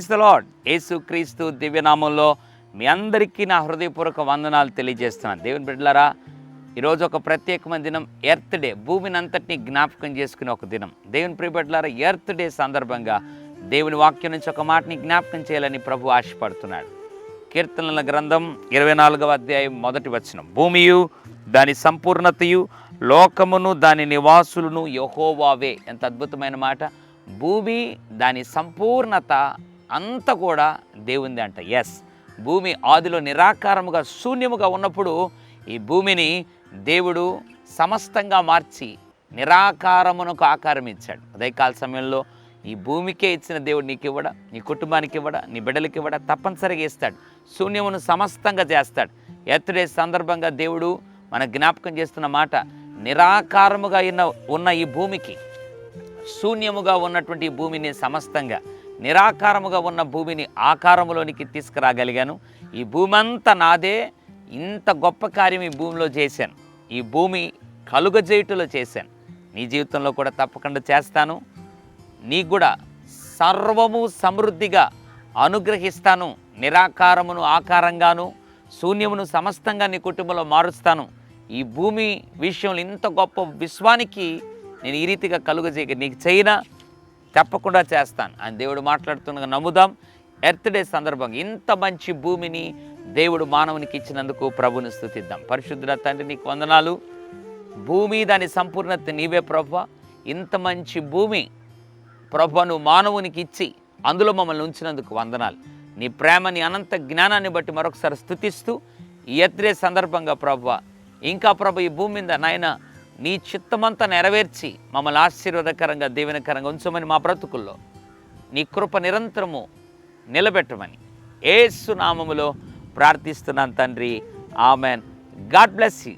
Praise the lord యేసుక్రీస్తు దివ్యనామంలో మీ అందరికీ నా హృదయపూర్వక వందనాలు తెలియజేస్తున్నాను. దేవుని బిడ్డలారా ఈరోజు ఒక ప్రత్యేకమైన దినం ఎర్త్ డే భూమిని అంతటిని జ్ఞాపకం చేసుకునే ఒక దినం. దేవుని ప్రియబిడ్డలారా ఎర్త్ డే సందర్భంగా దేవుని వాక్యం నుంచి ఒక మాటని జ్ఞాపకం చేయాలని ప్రభు ఆశపడుతున్నాడు. కీర్తనల గ్రంథం ఇరవై నాలుగవ అధ్యాయం మొదటి వచనం. భూమియు దాని సంపూర్ణతయు లోకమును దాని నివాసులను యహోవావే. ఎంత అద్భుతమైన మాట. భూమి దాని సంపూర్ణత అంతా కూడా దేవుంది అంట. ఎస్ భూమి ఆదిలో నిరాకారముగా శూన్యముగా ఉన్నప్పుడు ఈ భూమిని దేవుడు సమస్తంగా మార్చి నిరాకారమునకు ఆకారం ఇచ్చాడు. ఉదయకాల సమయంలో ఈ భూమికే ఇచ్చిన దేవుడు నీకు ఇవ్వడా నీ కుటుంబానికి ఇవ్వడా నీ బిడ్డలకి ఇవ్వడా తప్పనిసరిగా ఇస్తాడు. శూన్యమును సమస్తంగా చేస్తాడు. ఎత్తుడే సందర్భంగా దేవుడు మన జ్ఞాపకం చేస్తున్న మాట నిరాకారముగా ఉన్న ఉన్న ఈ భూమికి శూన్యముగా ఉన్నటువంటి ఈ భూమిని సమస్తంగా నిరాకారముగా ఉన్న భూమిని ఆకారములోనికి తీసుకురాగలిగాను. ఈ భూమి అంతా నాదే. ఇంత గొప్ప కార్యం ఈ భూమిలో చేశాను. ఈ భూమి కలుగజేయుటలో చేశాను. నీ జీవితంలో కూడా తప్పకుండా చేస్తాను. నీకు కూడా సర్వము సమృద్ధిగా అనుగ్రహిస్తాను. నిరాకారమును ఆకారంగాను శూన్యమును సమస్తంగా నీ కుటుంబంలో మారుస్తాను. ఈ భూమి విషయంలో ఇంత గొప్ప విశ్వానికి నేను ఈ రీతిగా కలుగజేయ నీకు చైనా తప్పకుండా చేస్తాను. అని దేవుడు మాట్లాడుతుండగా నమ్ముదాం. ఎర్త్ డే సందర్భంగా ఇంత మంచి భూమిని దేవుడు మానవునికి ఇచ్చినందుకు ప్రభుని స్థుతిద్దాం. పరిశుద్ధుల తండ్రి నీకు వందనాలు. భూమి దాని సంపూర్ణత నీవే ప్రభ. ఇంత మంచి భూమి ప్రభును మానవునికి ఇచ్చి అందులో మమ్మల్ని ఉంచినందుకు వందనాలు. నీ ప్రేమని అనంత జ్ఞానాన్ని బట్టి మరొకసారి స్థుతిస్తూ ఈ ఎత్రే సందర్భంగా ప్రభ ఇంకా ప్రభు ఈ భూమి మీద నాయన నీ చిత్తమంతా నెరవేర్చి మమ్మల్ని ఆశీర్వాదకరంగా దీవెనకరంగా ఉంచమని మా బ్రతుకుల్లో నీ కృప నిరంతరము నిలబెట్టమని ఏసు నామములో ప్రార్థిస్తున్నాను తండ్రి. ఆమెన్. God bless you.